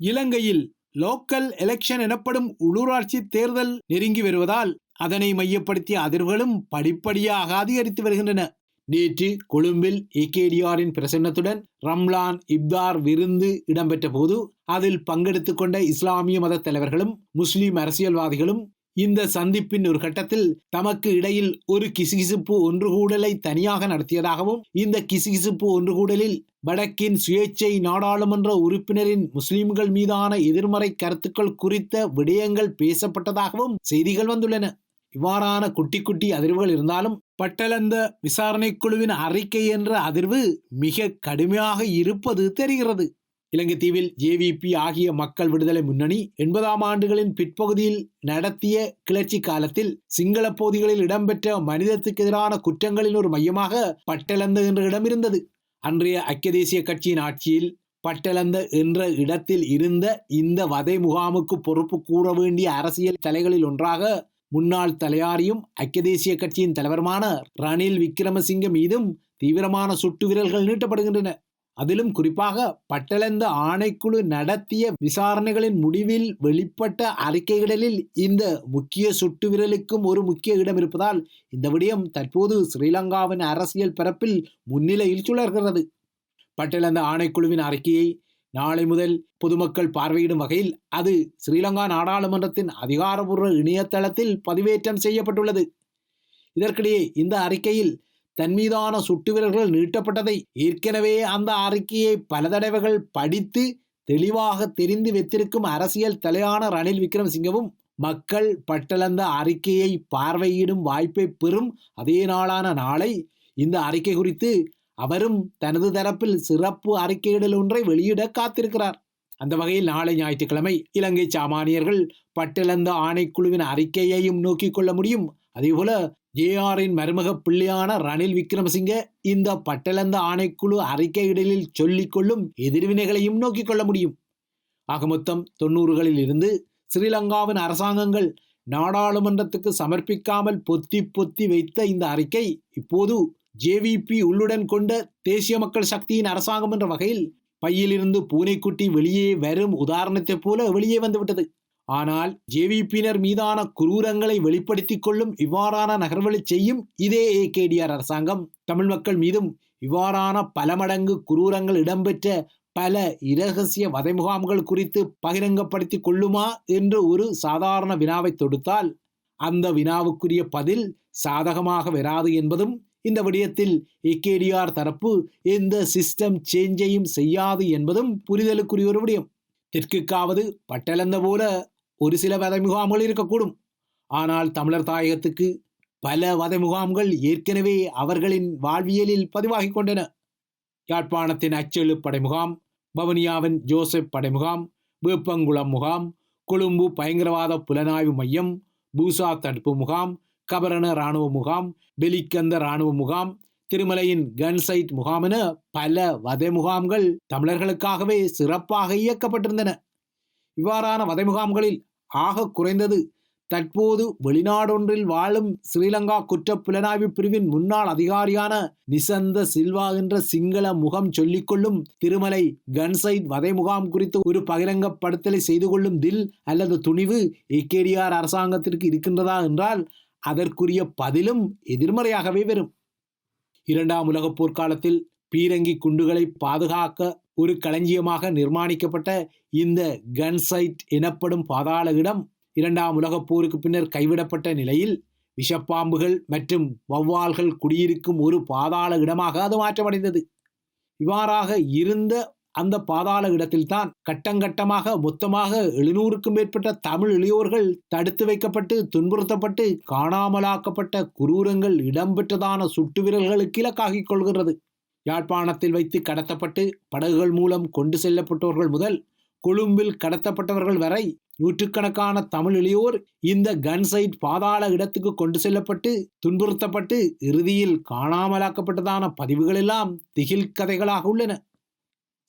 இலங்கையில் local election எனப்படும் உள்ளூராட்சி தேர்தல் நெருங்கி வருவதால் அதனை மையப்படுத்திய அதிர்வுகளும் படிப்படியாக அதிகரித்து வருகின்றன. நேற்று கொழும்பில் ஏகேடிஆரின் பிரசன்னத்துடன் ரம்லான் இப்தார் விருந்து இடம்பெற்ற போது அதில் பங்கெடுத்து கொண்ட இஸ்லாமிய மத தலைவர்களும் முஸ்லிம் அரசியல்வாதிகளும் இந்த சந்திப்பின் ஒரு கட்டத்தில் தமக்கு இடையில் ஒரு கிசுகிசுப்பு ஒன்றுகூடலை தனியாக நடத்தியதாகவும் இந்த கிசுகிசுப்பு ஒன்றுகூடலில் வடக்கின் சுயேட்சை நாடாளுமன்ற உறுப்பினரின் முஸ்லிம்கள் மீதான எதிர்மறை கருத்துக்கள் குறித்த விடயங்கள் பேசப்பட்டதாகவும் செய்திகள் வந்துள்ளன. இவ்வாறான குட்டி குட்டி அதிர்வுகள் இருந்தாலும் பட்டலந்த விசாரணை குழுவின் அறிக்கை என்ற அதிர்வு மிக கடுமையாக இருப்பது தெரிகிறது. இலங்கை தீவில் ஜேவிபி ஆகிய மக்கள் விடுதலை முன்னணி எண்பதாம் ஆண்டுகளின் பிற்பகுதியில் நடத்திய கிளர்ச்சி காலத்தில் சிங்கள பகுதிகளில் இடம்பெற்ற மனிதத்துக்கு எதிரான குற்றங்களின் ஒரு மையமாக பட்டலந்த என்ற இடம் இருந்தது. அன்றைய ஐக்கிய தேசிய கட்சியின் ஆட்சியில் பட்டலந்த என்ற இடத்தில் இருந்த இந்த வதை முகாமுக்கு பொறுப்பு கூற வேண்டிய அரசியல் தலைகளில் ஒன்றாக முன்னாள் தலையாரியும் ஐக்கிய தேசிய கட்சியின் தலைவருமான ரணில் விக்ரமசிங்க மீதும் தீவிரமான சுட்டு விரல்கள் நீட்டப்படுகின்றன. அதிலும் குறிப்பாக பட்டளந்த ஆணைக்குழு நடத்திய விசாரணைகளின் முடிவில் வெளிப்பட்ட அறிக்கைகளில் இந்த முக்கிய சுட்டு விரலுக்கும் ஒரு முக்கிய இடம் இருப்பதால் இந்த விடயம் தற்போது ஸ்ரீலங்காவின் அரசியல் பரப்பில் முன்னிலையில் சுழர்கிறது பட்டளந்த ஆணைக்குழுவின் அறிக்கையை நாளை முதல் பொதுமக்கள் பார்வையிடும் வகையில் அது ஸ்ரீலங்கா நாடாளுமன்றத்தின் அதிகாரபூர்வ இணையதளத்தில் பதிவேற்றம் செய்யப்பட்டுள்ளது. இதற்கிடையே இந்த அறிக்கையில் தன் மீதான சுட்டு வீரர்கள் நீட்டப்பட்டதை ஏற்கனவே அந்த அறிக்கையை பல தடவைகள் படித்து தெளிவாக தெரிந்து வைத்திருக்கும் அரசியல் தலையான ரணில் விக்ரமசிங்கவும் மக்கள் பட்டளந்த அறிக்கையை பார்வையிடும் வாய்ப்பை பெறும் அதே நாளான நாளை இந்த அறிக்கை குறித்து அவரும் தனது தரப்பில் சிறப்பு அறிக்கையிடல் ஒன்றை வெளியிட காத்திருக்கிறார். அந்த வகையில் நாளை ஞாயிற்றுக்கிழமை இலங்கை சாமானியர்கள் பட்டிழந்த ஆணைக்குழுவின் அறிக்கையையும் நோக்கிக் கொள்ள முடியும். அதே போல ஜேஆரின் மருமக பிள்ளையான ரணில் விக்ரமசிங்க இந்த பட்டலந்த ஆணைக்குழு அறிக்கையிடலில் சொல்லிக் கொள்ளும் எதிர்வினைகளையும் நோக்கிக் கொள்ள முடியும். ஆக மொத்தம் தொண்ணூறுகளில் இருந்து ஸ்ரீலங்காவின் அரசாங்கங்கள் நாடாளுமன்றத்துக்கு சமர்ப்பிக்காமல் பொத்தி பொத்தி வைத்த இந்த அறிக்கை இப்போது ஜேவிபி உள்ளுடன் கொண்ட தேசிய மக்கள் சக்தியின் அரசாங்கம் என்ற வகையில் பையிலிருந்து பூனைக்குட்டி வெளியே வரும் உதாரணத்தைப் போல வெளியே வந்துவிட்டது. ஆனால் ஜேவிபியினர் மீதான குரூரங்களை வெளிப்படுத்திக் கொள்ளும் இவ்வாறான நகர்வழி செய்யும் இதே ஏகேடிஆர் அரசாங்கம். தமிழ் மக்கள் மீதும் இவ்வாறான பல மடங்கு குரூரங்கள் இடம்பெற்ற பல இரகசிய வதை முகாம்கள் குறித்து பகிரங்கப்படுத்தி கொள்ளுமா என்று ஒரு சாதாரண வினாவை தொடுத்தால் அந்த வினாவுக்குரிய பதில் சாதகமாக வராது என்பதும் இந்த விடயத்தில் ஏகேடிஆர் தரப்பு எந்த சிஸ்டம் சேஞ்சையும் செய்யாது என்பதும் புரிதலுக்குரிய ஒரு விடயம். தெற்குக்காவது பட்டளந்த போல ஒரு சில வதை முகாம்கள் இருக்கக்கூடும். ஆனால் தமிழர் தாயகத்துக்கு பல வதை முகாம்கள் ஏற்கனவே அவர்களின் வாழ்வியலில் பதிவாகிக் கொண்டன. யாழ்ப்பாணத்தின் அச்செழு படை முகாம் பவனியாவின் ஜோசப் படை முகாம் வேப்பங்குளம் முகாம் கொழும்பு பயங்கரவாத புலனாய்வு மையம் பூசா தடுப்பு முகாம் கபரண இராணுவ முகாம் பெலிக்கந்த இராணுவ முகாம் திருமலையின் கன்சைட் முகாம் என பல வதை முகாம்கள் தமிழர்களுக்காகவே சிறப்பாக இயக்கப்பட்டிருந்தன. இவ்வாறான வதை முகாம்களில் ஆக குறைந்தது. தற்போது வெளிநாடொன்றில் வாழும் ஸ்ரீலங்கா குற்ற புலனாய்வு பிரிவின் முன்னாள் அதிகாரியான நிசந்த சில்வா என்ற சிங்கள முகம் சொல்லிக்கொள்ளும் திருமலை கன்சைட் வதை முகாம் குறித்து ஒரு பகிரங்கப்படுத்தலை செய்து கொள்ளும் தில் அல்லது துணிவு ஏகேடிஆர் அரசாங்கத்திற்கு இருக்கின்றதா என்றால் அதற்குரிய பதிலும் எதிர்மறையாகவே வரும். இரண்டாம் உலகப் போர்க்காலத்தில் பீரங்கி குண்டுகளை பாதுகாக்க ஒரு களஞ்சியமாக நிர்மாணிக்கப்பட்ட இந்த கன்சைட் எனப்படும் பாதாள இடம் இரண்டாம் உலகப் போருக்கு பின்னர் கைவிடப்பட்ட நிலையில் விஷப்பாம்புகள் மற்றும் வௌவால்கள் குடியிருக்கும் ஒரு பாதாள இடமாக அது மாற்றமடைந்தது. இவ்வாறாக இருந்த அந்த பாதாள இடத்தில்தான் கட்டங்கட்டமாக மொத்தமாக எழுநூறுக்கும் மேற்பட்ட தமிழ் இளையோர்கள் தடுத்து வைக்கப்பட்டு துன்புறுத்தப்பட்டு காணாமலாக்கப்பட்ட குரூரங்கள் இடம்பெற்றதான சுட்டு விரல்களுக்கு இலக்காகிக் கொள்கிறது யாழ்ப்பாணத்தில் வைத்து கடத்தப்பட்டு படகுகள் மூலம் கொண்டு செல்லப்பட்டவர்கள் முதல் கொழும்பில் கடத்தப்பட்டவர்கள் வரை நூற்றுக்கணக்கான தமிழ் இளையோர் இந்த கன்சைட் பாதாள இடத்துக்கு கொண்டு செல்லப்பட்டு துன்புறுத்தப்பட்டு இறுதியில் காணாமலாக்கப்பட்டதான பதிவுகள் எல்லாம் திகில் கதைகளாக உள்ளன.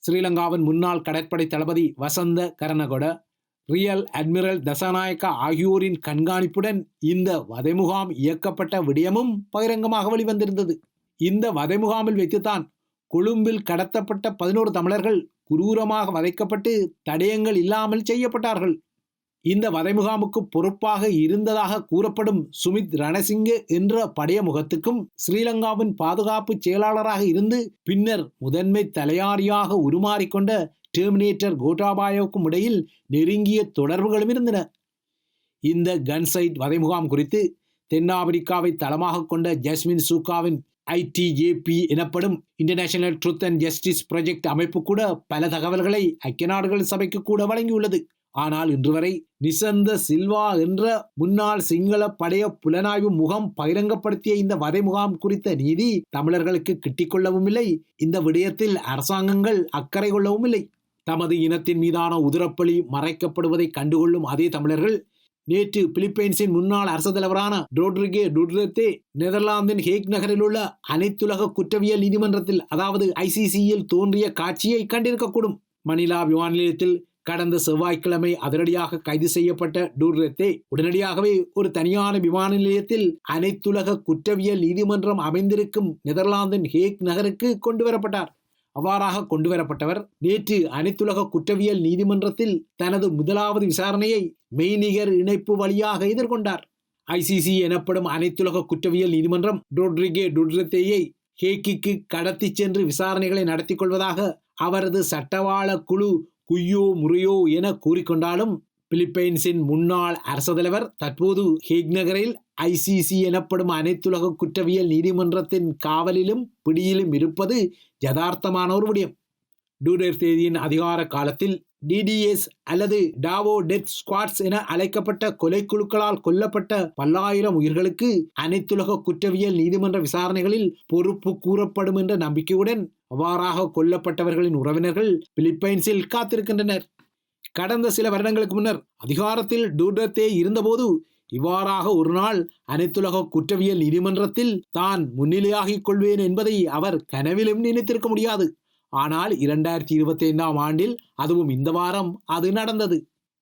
ஸ்ரீலங்காவின் முன்னாள் கடற்படை தளபதி வசந்த கரணகொட ரியல் அட்மிரல் தசநாயக்கா ஆகியோரின் கண்காணிப்புடன் இந்த வதைமுகாம் இயக்கப்பட்ட விடயமும் பகிரங்கமாக வெளிவந்திருந்தது. இந்த வதைமுகாமில் வைத்துத்தான் கொழும்பில் கடத்தப்பட்ட பதினோரு தமிழர்கள் குரூரமாக வதைக்கப்பட்டு தடயங்கள் இல்லாமல் செய்யப்பட்டார்கள். இந்த வதை முகாமுக்கு பொறுப்பாக இருந்ததாக கூறப்படும் சுமித் ரணசிங்க என்ற படைய முகத்துக்கும் ஸ்ரீலங்காவின் பாதுகாப்பு செயலாளராக இருந்து பின்னர் முதன்மை தலையாரியாக உருமாறிக்கொண்ட டெர்மினேட்டர் கோட்டாபாயோவுக்கும் இடையில் நெருங்கிய தொடர்புகளும் இருந்தன. இந்த கன்சைட் வதை முகாம் குறித்து தென்னாப்பிரிக்காவை தளமாக கொண்ட ஜஸ்மின் சூகாவின் ஐடிஏபி எனப்படும் international truth and justice project அமைப்பு கூட பல தகவல்களை ஐக்கிய நாடுகள் சபைக்கு கூட வழங்கியுள்ளது. ஆனால் இன்று வரை நிசந்த சில்வா என்ற முன்னாள் சிங்கள படைய புலனாய்வு முகம் பகிரங்கப்படுத்திய இந்த வதை முகாம் குறித்த நீதி தமிழர்களுக்கு கிட்டிக்கொள்ளவும் இல்லை. இந்த விடயத்தில் அரசாங்கங்கள் அக்கறை கொள்ளவும் இல்லை. தமது இனத்தின் மீதான உதிரப்பலி மறைக்கப்படுவதை கண்டுகொள்ளும் அதே தமிழர்கள் நேற்று பிலிப்பைன்ஸின் முன்னாள் அரசு தலைவரான ரோட்ரிகே டுட்ரத்தே நெதர்லாந்தின் ஹேக் நகரில் உள்ள அனைத்துலக குற்றவியல் நீதிமன்றத்தில் அதாவது ஐசிசியில் தோன்றிய காட்சியை கண்டிருக்கக்கூடும். மணிலா விமான நிலையத்தில் கடந்த செவ்வாய்க்கிழமை அதிரடியாக கைது செய்யப்பட்ட டூர்ரத்தே உடனடியாகவே ஒரு தனியான விமான நிலையத்தில் அனைத்துலக குற்றவியல் நீதிமன்றம் அமைந்திருக்கும் நெதர்லாந்தின் ஹேக் நகருக்கு கொண்டு வரப்பட்டார் அவ்வாறாக கொண்டுவரப்பட்டவர் நேற்று அனைத்துலக குற்றவியல் நீதிமன்றத்தில் தனது முதலாவது விசாரணையை மெய்நிகர் இணைப்பு வழியாக எதிர்கொண்டார். ஐசிசி எனப்படும் அனைத்துலக குற்றவியல் நீதிமன்றம் டோட்ரிகே டுட்ரத்தேயை ஹேக்கிக்கு கடத்தி சென்று விசாரணைகளை நடத்தி கொள்வதாக அவரது சட்டவாள குழு குய்யோ முறையோ என கூறிக்கொண்டாலும் பிலிப்பைன்ஸின் முன்னாள் அரசு தலைவர் தற்போது ஹேக் நகரில் ஐசிசி எனப்படும் அனைத்துலக குற்றவியல் நீதிமன்றத்தின் காவலிலும் பிடியிலும் இருப்பது யதார்த்தமான ஒரு விடயம். டூடர் தேதியின் அதிகார காலத்தில் டிடிஎஸ் அல்லது டாவோ டெத் ஸ்குவாட்ஸ் என அழைக்கப்பட்ட கொலை குழுக்களால் கொல்லப்பட்ட பல்லாயிரம் உயிர்களுக்கு அனைத்துலக குற்றவியல் நீதிமன்ற விசாரணைகளில் பொறுப்பு கூறப்படும் என்ற நம்பிக்கையுடன் அவ்வாறாக கொல்லப்பட்டவர்களின் உறவினர்கள் பிலிப்பைன்ஸில் காத்திருக்கின்றனர். கடந்த சில வருடங்களுக்கு முன்னர் அதிகாரத்தில் டூடர்தே இருந்தபோது இவ்வாறாக ஒரு நாள் அனைத்துலக குற்றவியல் நீதிமன்றத்தில் தான் முன்னிலையாகிக் கொள்வேன் என்பதை அவர் கனவிலும் நினைத்திருக்க முடியாது. ஆனால் இரண்டாயிரத்தி இருபத்தி ஐந்தாம் ஆண்டில் அதுவும் இந்த வாரம் அது நடந்தது.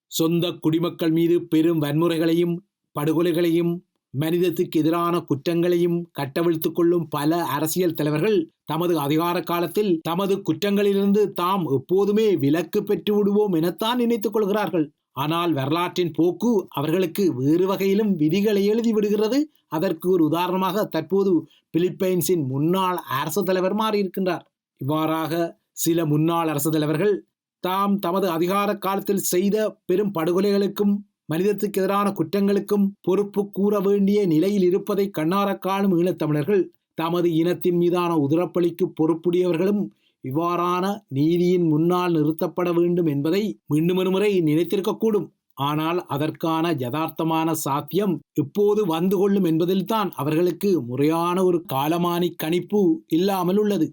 சொந்த குடிமக்கள் மீது பெரும் வன்முறைகளையும் படுகொலைகளையும் மனிதத்துக்கு எதிரான குற்றங்களையும் கட்டவிழ்த்துக் கொள்ளும் பல அரசியல் தலைவர்கள் தமது அதிகார காலத்தில் தமது குற்றங்களிலிருந்து தாம் எப்போதுமே விலக்கு பெற்று விடுவோம் எனத்தான் நினைத்துக் கொள்கிறார்கள். ஆனால் வரலாற்றின் போக்கு அவர்களுக்கு வேறு வகையிலும் விதிகளை எழுதி விடுகிறது. அதற்கு ஒரு உதாரணமாக தற்போது பிலிப்பைன்ஸின் முன்னாள் அரசு தலைவர் மாறியிருக்கின்றார். இவ்வாறாக சில முன்னாள் அரசு தலைவர்கள் தாம் தமது அதிகார காலத்தில் செய்த பெரும் படுகொலைகளுக்கும் மனிதத்துக்கு எதிரான குற்றங்களுக்கும் பொறுப்பு கூற வேண்டிய நிலையில் இருப்பதை கண்ணார காணும் ஈழத்தமிழர்கள் தமது இனத்தின் மீதான உதிரப்பலிக்கு பொறுப்புடையவர்களும் இவ்வாறான நீதியின் முன்னால் நிறுத்தப்பட வேண்டும் என்பதை மீண்டும் ஒருமுறை நினைத்திருக்கக்கூடும். ஆனால் அதற்கான யதார்த்தமான சாத்தியம் எப்போது வந்து கொள்ளும் என்பதில்தான் அவர்களுக்கு முறையான ஒரு காலமானி கணிப்பு இல்லாமல் உள்ளது